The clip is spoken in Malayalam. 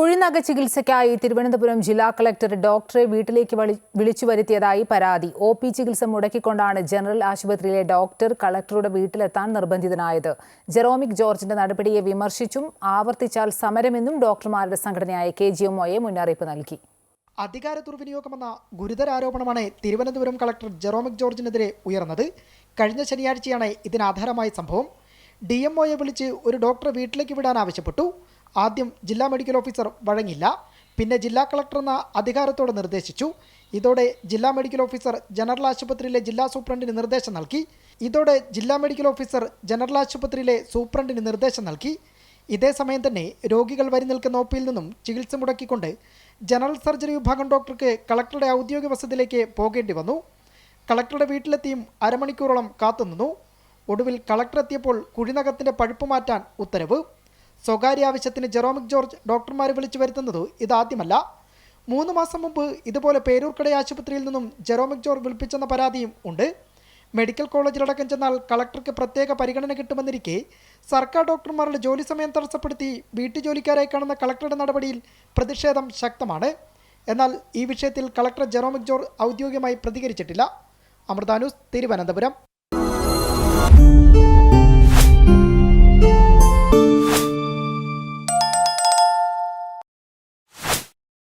കുഴിനക ചികിത്സയ്ക്കായി തിരുവനന്തപുരം ജില്ലാ കളക്ടർ ഡോക്ടറെ വീട്ടിലേക്ക് വിളിച്ചു വരുത്തിയതായി പരാതി. ഒ പി ചികിത്സ മുടക്കിക്കൊണ്ടാണ് ജനറൽ ആശുപത്രിയിലെ ഡോക്ടർ കളക്ടറുടെ വീട്ടിലെത്താൻ നിർബന്ധിതനായത്. ജെറോമിക് ജോർജിന്റെ നടപടിയെ വിമർശിച്ചും ആവർത്തിച്ചാൽ സമരമെന്നും ഡോക്ടർമാരുടെ സംഘടനയായ കെ. ജി. എംഒയെ മുന്നറിയിപ്പ് നൽകി. അധികാര ദുർവിനിയോഗമെന്ന ഗുരുതരാരോപണമാണ് തിരുവനന്തപുരം കളക്ടർ ജെറോമിക് ജോർജിനെതിരെ ഉയർന്നത്. കഴിഞ്ഞ ശനിയാഴ്ചയാണ് ഇതിനാധാരമായ സംഭവം. ഡി. എം. ഒയെ വിളിച്ച് ഒരു ഡോക്ടറെ വീട്ടിലേക്ക് വിടാൻ ആവശ്യപ്പെട്ടു. ആദ്യം ജില്ലാ മെഡിക്കൽ ഓഫീസർ വഴങ്ങില്ല. പിന്നെ ജില്ലാ കളക്ടർ എന്ന അധികാരത്തോടെ നിർദ്ദേശിച്ചു. ഇതോടെ ജില്ലാ മെഡിക്കൽ ഓഫീസർ ജനറൽ ആശുപത്രിയിലെ ജില്ലാ സൂപ്രണ്ടിന് നിർദ്ദേശം നൽകി. ഇതോടെ ജില്ലാ മെഡിക്കൽ ഓഫീസർ ജനറൽ ആശുപത്രിയിലെ സൂപ്രണ്ടിന് നിർദ്ദേശം നൽകി. ഇതേ സമയം തന്നെ രോഗികൾ വരി നിൽക്കുന്ന ഒപ്പിയിൽ നിന്നും ചികിത്സ മുടക്കിക്കൊണ്ട് ജനറൽ സർജറി വിഭാഗം ഡോക്ടർക്ക് കളക്ടറുടെ ഔദ്യോഗിക വസതിയിലേക്ക് പോകേണ്ടി വന്നു. കളക്ടറുടെ വീട്ടിലെത്തിയും അരമണിക്കൂറോളം കാത്തുനിന്നു. ഒടുവിൽ കളക്ടർ എത്തിയപ്പോൾ കുഴിനകത്തിന്റെ പഴുപ്പ് മാറ്റാൻ ഉത്തരവ്. സ്വകാര്യ ആവശ്യത്തിന് ജെറോമിക് ജോർജ് ഡോക്ടർമാരെ വിളിച്ചു വരുത്തുന്നത് ഇതാദ്യമല്ല. മൂന്ന് മാസം മുമ്പ് ഇതുപോലെ പേരൂർക്കട ആശുപത്രിയിൽ നിന്നും ജെറോമിക് ജോർജ് വിളിപ്പിച്ചെന്ന പരാതിയും ഉണ്ട്. മെഡിക്കൽ കോളേജിലടക്കം ചെന്നാൽ കളക്ടർക്ക് പ്രത്യേക പരിഗണന കിട്ടുമെന്നിരിക്കെ സർക്കാർ ഡോക്ടർമാരുടെ ജോലി സമയം തടസ്സപ്പെടുത്തി വീട്ടുജോലിക്കാരായി കാണുന്ന കളക്ടറുടെ നടപടിയിൽ പ്രതിഷേധം ശക്തമാണ്. എന്നാൽ ഈ വിഷയത്തിൽ കളക്ടർ ജെറോമിക് ജോർജ് ഔദ്യോഗികമായി പ്രതികരിച്ചിട്ടില്ല. അമൃതാനൂസ് തിരുവനന്തപുരം.